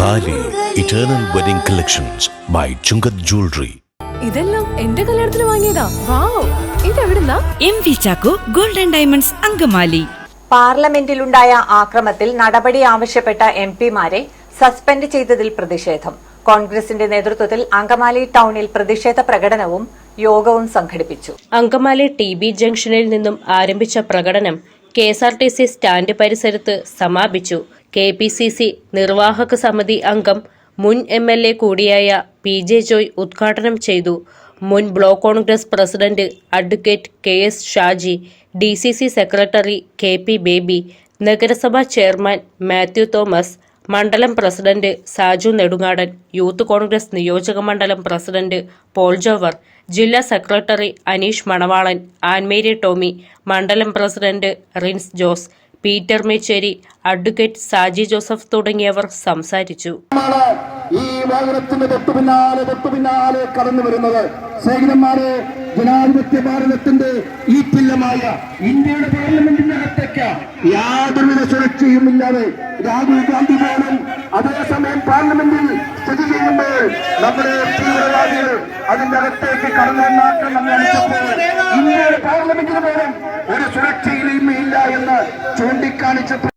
താലി eternal wedding collections by Chungath jewellery ഇതെല്ലാം എന്റെ കല്യാണത്തിന് വാങ്ങിയതാ. Wow. ഇതെവിടുന്നാ? M V Chacko golden diamonds Angamaly. പാർലമെന്റിലുണ്ടായ ആക്രമത്തിൽ നടപടി ആവശ്യപ്പെട്ട എം പിമാരെ സസ്പെൻഡ് ചെയ്തതിൽ പ്രതിഷേധം. കോൺഗ്രസിന്റെ നേതൃത്വത്തിൽ അങ്കമാലി ടൌണിൽ പ്രതിഷേധ പ്രകടനവും യോഗവും സംഘടിപ്പിച്ചു. അങ്കമാലി ടി ബി ജംഗ്ഷനിൽ നിന്നും ആരംഭിച്ച പ്രകടനം K S R T C stand പരിസരത്ത് സമാപിച്ചു. കെ പി സി സി നിർവാഹക സമിതി അംഗം മുൻ എം എൽ എ കൂടിയായ പി ജെ ജോയ് ഉദ്ഘാടനം ചെയ്തു. മുൻ block Congress president advocate K S Shaji D C C secretary K P Baby നഗരസഭാ ചെയർമാൻ മാത്യു തോമസ് മണ്ഡലം പ്രസിഡന്റ് സാജു നെടുങ്ങാടൻ യൂത്ത് കോൺഗ്രസ് നിയോജക മണ്ഡലം പ്രസിഡന്റ് പോൾ ജോവർ ജില്ലാ സെക്രട്ടറി അനീഷ് മണവാളൻ ആൻമേരി ടോമി മണ്ഡലം പ്രസിഡന്റ് റിൻസ് ജോസ് പീറ്റർ മേച്ചേരി അഡ്വക്കേറ്റ് സാജി ജോസഫ് തുടങ്ങിയവർ സംസാരിച്ചു. ഈ വാഹനത്തിന്റെ തൊട്ടു പിന്നാലെ തൊട്ടു പിന്നാലെ കടന്നു വരുന്നത്. സ്നേഹിതന്മാരെ ജനാധിപത്യ ഭാരതത്തിന്റെ ഈ പില്ലമായ ഇന്ത്യയുടെ പാർലമെന്റിന്റെ അകത്തേക്ക് യാതൊരുവിധ സുരക്ഷയും ഇല്ലാതെ രാഹുൽ ഗാന്ധി പോലും അതേസമയം പാർലമെന്റിൽ സ്ഥിതി ചെയ്യുമ്പോൾ നമ്മുടെ തീവ്രവാദികൾ അതിന്റെ അകത്തേക്ക് കടന്നു നടത്തിയപ്പോൾ ഇന്ത്യയുടെ പാർലമെന്റിന് പോലും കാണിച്ച